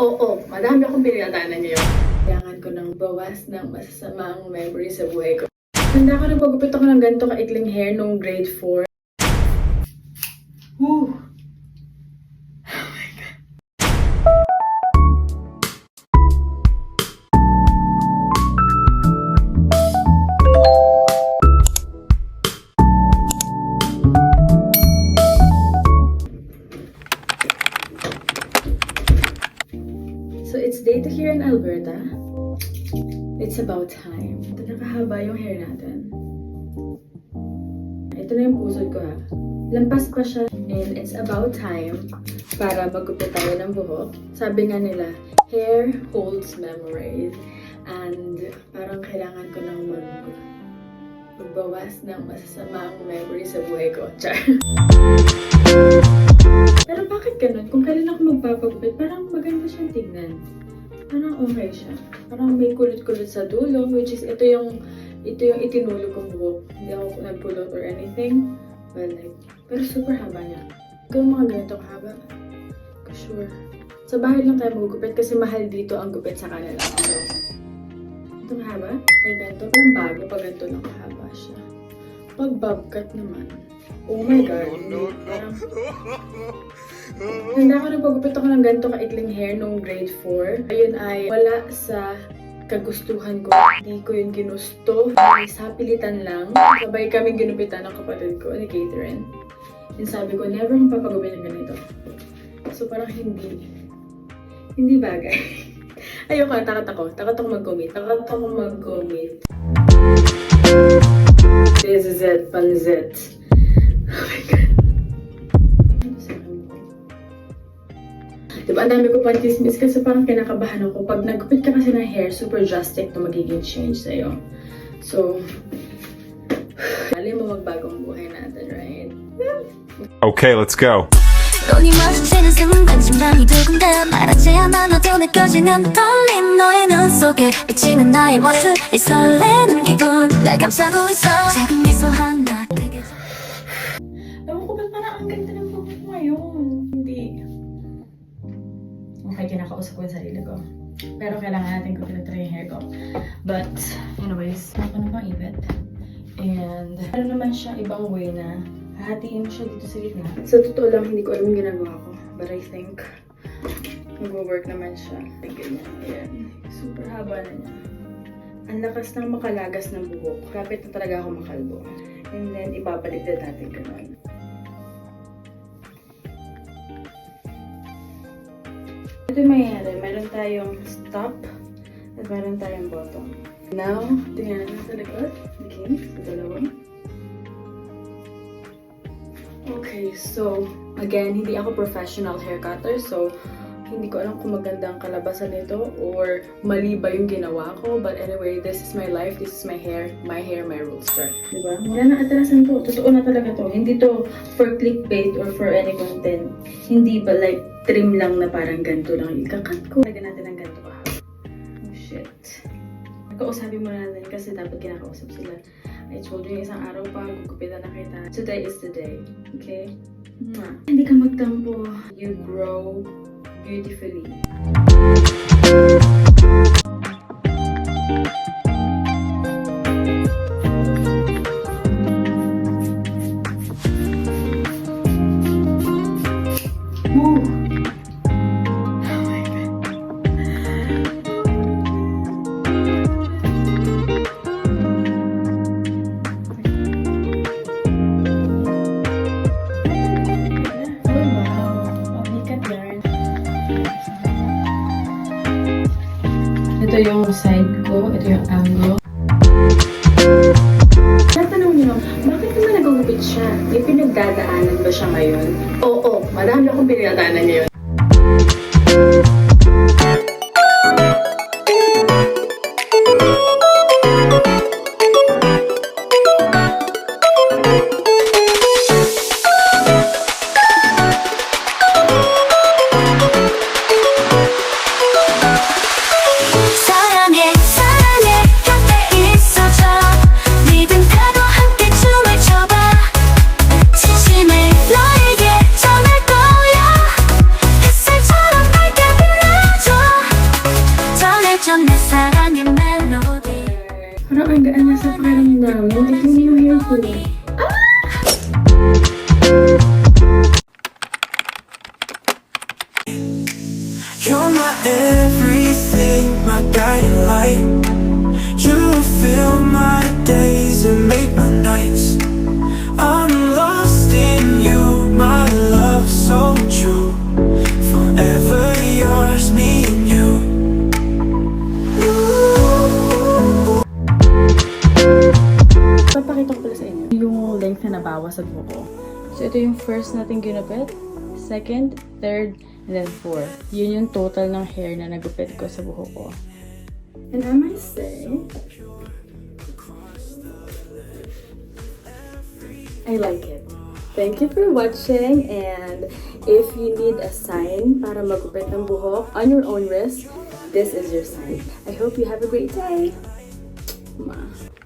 Oo, madami akong pinagdadaanan ngayon. Kailangan ko ng bawas ng masasamang memory sa buhay ko. Handa ko nagpagupit ako ng ganito kaikling hair nung grade 4. Time. Ito nakahaba yung hair natin. Ito na yung pusod ko ha. Lampas pa siya and it's about time para magupit tayo ng buhok. Sabi nga nila, hair holds memories. And parang kailangan ko nang mag magbawas ng masasamang memory sa buhay ko. Char. Pero bakit ganun? Kung kailan ako magpapagupit, parang maganda siyang tignan. Parang okay siya. Parang may kulot-kulot sa dulo, which is ito yung ito yung itinulog kong buhok. Hindi ako nagpulot or anything. But like, pero super haba niya. Kung mga ganito kahaba, sure. Sa bahay lang tayo magugupit kasi mahal dito ang gupit sa kanila. So, ito kahaba? May ganito. Parang bago pag ganito lang kahaba siya. Pag bobcat naman, oh my god. Parang, Handa ako nagpagupit ako ng ganito kaikling hair nung grade 4. Ayun ay wala sa kagustuhan ko. Hindi ko yun ginusto. Ay sa pilitan lang. Sabay kaming ginupitan ng kapatid ko ni Catherine. And sabi ko, never akong papagupit ng ganito. So parang hindi. Hindi bagay. Ayoko, takot ako. Takot ako mag-commit. Takot ako mag-commit. This is it, panzit. Oh my God. Diba, ang dami ko pang chismis kasi parang kinakabahan ako. Pag nagupit ka kasi ng hair, super drastic to magiging change sa'yo. So, alam mo magbagong buhay natin, right? Okay, let's go. 눈이 마주치는 순간 심장이 두근대 말하지 않아 너도 느껴지는 떨림 너의 눈 속에 비치는 나의 모습 이 설레는 기분 날 감싸고 있어 작은 미소 하 Okay, kinakausap ko yung sarili ko. Pero kailangan natin ko tinatry yung hair ko. But, anyways, ako na bang ibet. And, ano naman siya, ibang way na hahatiin mo siya dito sa gitna. Sa totoo lang, hindi ko alam yung ginagawa ko. But I think, mag-work naman siya. Ang ganyan. Ayan. Super haba na niya. Ang lakas ng makalagas ng buhok. Kapit na talaga ako makalbo. And then, ibabalik din natin ganun. Ito yung mangyayari. Meron tayong stop at meron tayong bottom. Now, tingnan natin sa likod. Okay, sa dalawa. Okay, so, again, hindi ako professional hair cutter, so, hindi ko alam kung maganda ang kalabasan nito or mali ba yung ginawa ko. But anyway, this is my life, this is my hair, my hair, my rules, char. Diba? Wala na atrasan to. Totoo na talaga to. Hindi to for clickbait or for any content. Hindi ba like trim lang na parang ganito lang. Ikakat ko. Lagyan natin ng ganito ka. Oh shit. Kausapin mo na natin kasi dapat kinakausap sila. I told you isang araw pa, gugupitan na kita. Today is the day. Okay? Mwah. Hindi ka magtampo. You grow beautifully. Ito yung side ko, ito yung angle. So, ito yung first nating ginupit. Second, third, and then fourth. Yun yung total ng hair na nagupit ko sa buhok ko. And I might say, I like it. Thank you for watching and if you need a sign para magupit ng buhok on your own risk, this is your sign. I hope you have a great day. Mwah.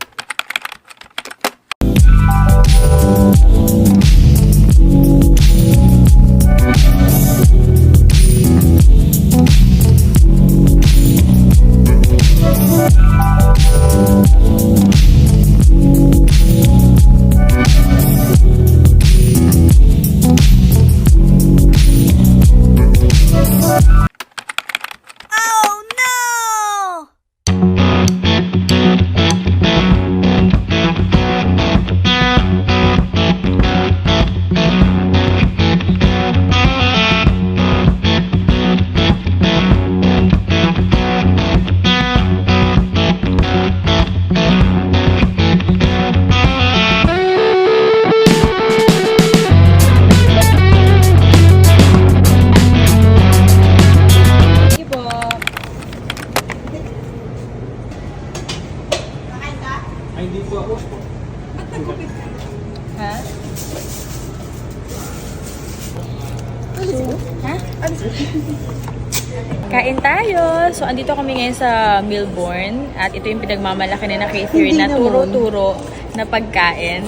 Kain tayo! So, andito kami ngayon sa Milbourne at ito yung pinagmamalaki na na Catherine na turo-turo na pagkain.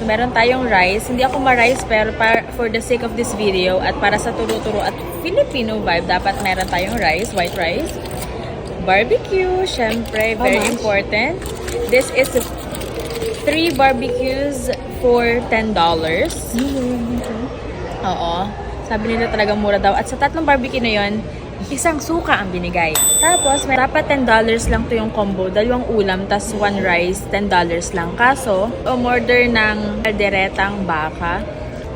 So, meron tayong rice. Hindi ako ma-rice pero para, for the sake of this video at para sa turo-turo at Filipino vibe, dapat meron tayong rice, white rice. Barbecue, syempre, very important. This is three barbecues for $10. Oo. Sabi nila talagang mura daw. At sa tatlong barbecue na yon, isang suka ang binigay. Tapos, may dapat $10 lang to yung combo. Dalawang ulam, tas one rice, $10 lang. Kaso, umorder ng kalderetang baka.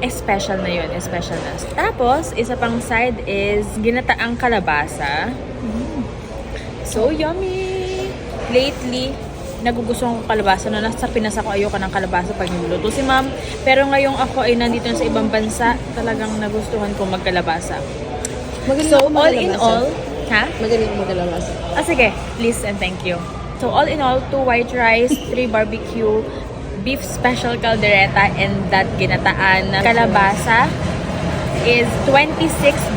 Eh, special na yun. eh, Special na. Tapos, isa pang side is ginataang kalabasa. So yummy! Lately, nagugustuhan ko kalabasa. No, nasa Pinas ako, ayoko ng kalabasa pag niluluto si ma'am. Pero ngayong ako ay nandito na sa ibang bansa, talagang nagustuhan ko magkalabasa. Magaling So, all in all, ha? Magaling ako magkalabasa. Ah, sige. Please and thank you. So, all in all, two white rice, three barbecue, beef special caldereta, and that ginataan na kalabasa is $26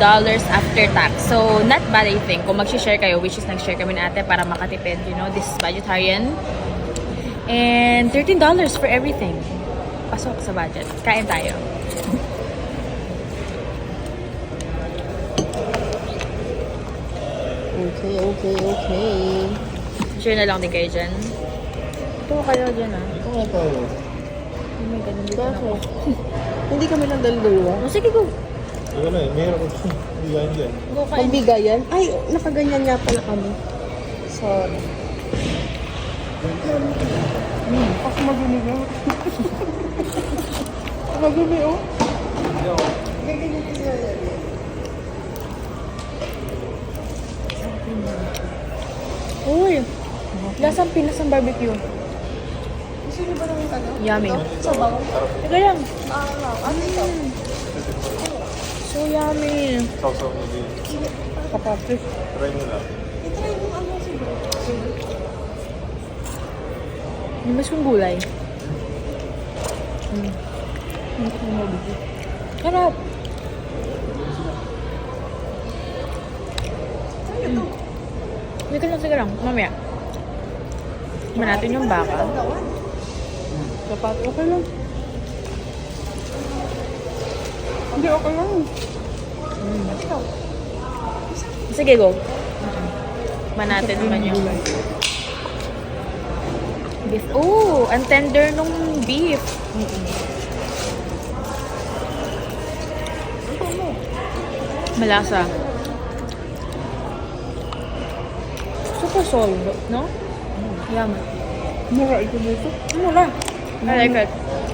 after tax. So, not bad I think. Kung mag-share kayo, which is nag-share kami na ate para makatipid, you know, this is vegetarian. And $13 for everything. Pasok sa budget. Kain tayo. Okay, okay, okay. Share na lang din kayo dyan. Ito kayo dyan ah. Okay tayo. Oh my God, nandito na ako. Hindi kami lang dalawa. Oh, sige, go. Na eh, meron ko bigayan dyan. Pagbigayan? Ay, nakaganyan nga pala kami. Sorry. Hmm, ako magumi nga. Ako magumi, oh. Uy! Lasang Pinas ang barbecue. Gusto niyo ba ng ano? Yummy. Sabaw? Teka lang. Ah, ano ito? Yummy. Sausaw mo din. Kapatid. Try mo lang. Itry mo ano siguro. Mas kong gulay. Hmm. Hindi ko mabigay. Sarap. Sige lang, sige lang. Mamaya. Tignan natin yung baka. Dapat okay lang. Hindi, okay lang. Sige, go. Tignan natin naman yung... Beef. Oh, ang tender nung beef. Malasa. Super solid, no? Yum. Mura ito dito. Mura. I like it.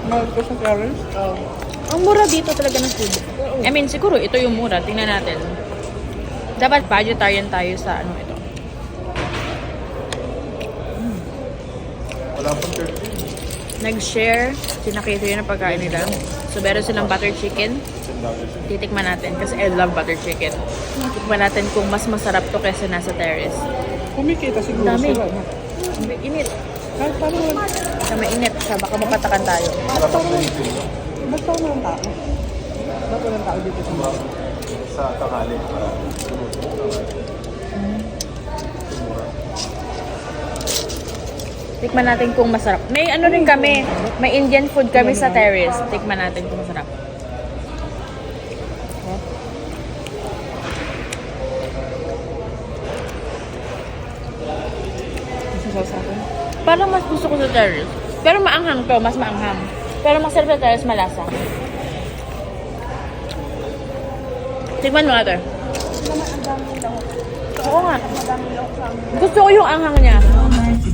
Mahal ko sa Clarence. Oo. Ang mura dito talaga ng food. I mean, siguro ito yung mura. Tingnan natin. Dapat vegetarian tayo sa ano ito. Wala pang 13. Nag-share. Sinakito yun ang pagkain nila. So, meron silang butter chicken. Titikman natin kasi I love butter chicken. Titikman natin kung mas masarap to kaysa nasa terrace. Kumikita siguro Dami. sila. no? Init. Kahit paano. Sa mainit. Sa baka mapatakan tayo. Wala pang 13. no? Ba't pa ng tao? Ba't walang tao dito sa mga? Sa tanghali. Tikman natin kung masarap. May ano rin kami. May Indian food kami sa terrace. Tikman natin kung masarap. Parang mas gusto ko sa terrace. Pero maanghang to, mas maanghang. Pero masarap sa terrace, malasa. Tikman mo ate. Oo nga. Gusto ko yung anghang niya. Din ako.